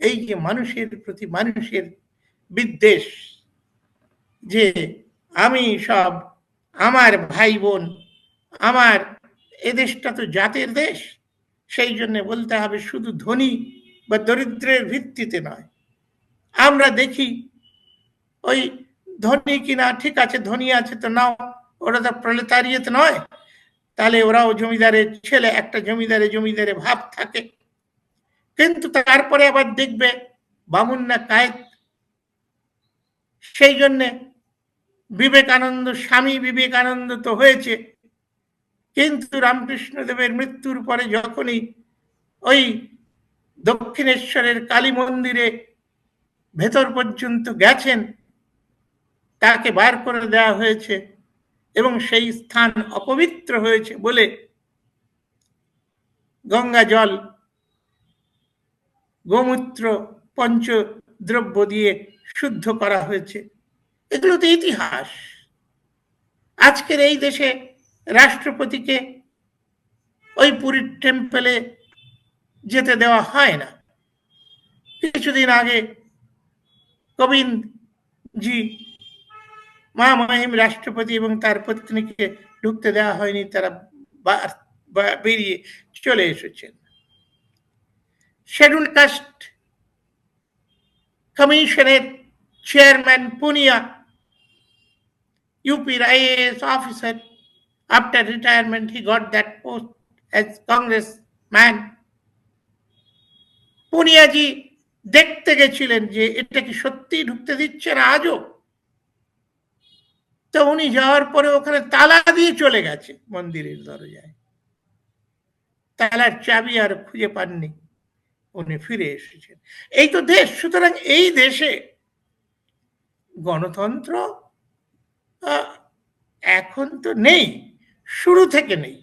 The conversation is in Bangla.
এই যে মানুষের প্রতি মানুষের বিদ্বেষ, যে আমি সব আমার ভাই বোন আমার এদেশটা তো জাতের দেশ, সেই জন্য বলতে হবে শুধু ধনী বা দরিদ্রের ভিত্তিতে নয়। আমরা দেখি ওই ধনী কিনা, ঠিক আছে, ধনী আছে তো নাও, ওরা তো প্রলেতারিয়ত নয়, তাহলে ওরাও জমিদারের ছেলে, একটা জমিদারে জমিদারে ভাব থাকে। কিন্তু তারপরে আবার দেখবে বামুন না কায়েত সেই জন্যে বিবেকানন্দ, স্বামী বিবেকানন্দ তো হয়েছে। কিন্তু রামকৃষ্ণদেবের মৃত্যুর পরে যখনই ওই দক্ষিণেশ্বরের কালী মন্দিরে ভেতর পর্যন্ত গেছেন, তাকে বার করে দেওয়া হয়েছে এবং সেই স্থান অপবিত্র হয়েছে বলে গঙ্গা জল গোমূত্র পঞ্চদ্রব্য দিয়ে শুদ্ধ করা হয়েছে। এগুলো তো ইতিহাস। আজকের এই দেশে রাষ্ট্রপতিকে ওই পুরীর টেম্পেলে যেতে দেওয়া হয় না। কিছুদিন আগে গোবিন্দ জি মা মহিম রাষ্ট্রপতি এবং তার পত্নীকে ঢুকতে দেওয়া হয়নি, তারা বেরিয়ে চলে এসেছেন। শেডুল কাস্ট কমিশনের chairman Punia IAS officer after retirement he got that post as Congress man পুনিয়াজি দেখতে গেছিলেন যে এটা কি সত্যি ঢুকতে দিচ্ছে না আজও? তো উনি যাওয়ার পরে ওখানে তালা দিয়ে চলে গেছে মন্দিরের দরজায়। তালার চাবি আর খুঁজে পাননি। উনি ফিরে এসেছেন। এই তো দেশ, সুতরাং এই দেশে গণতন্ত্র এখন তো নেই, শুরু থেকে নেই।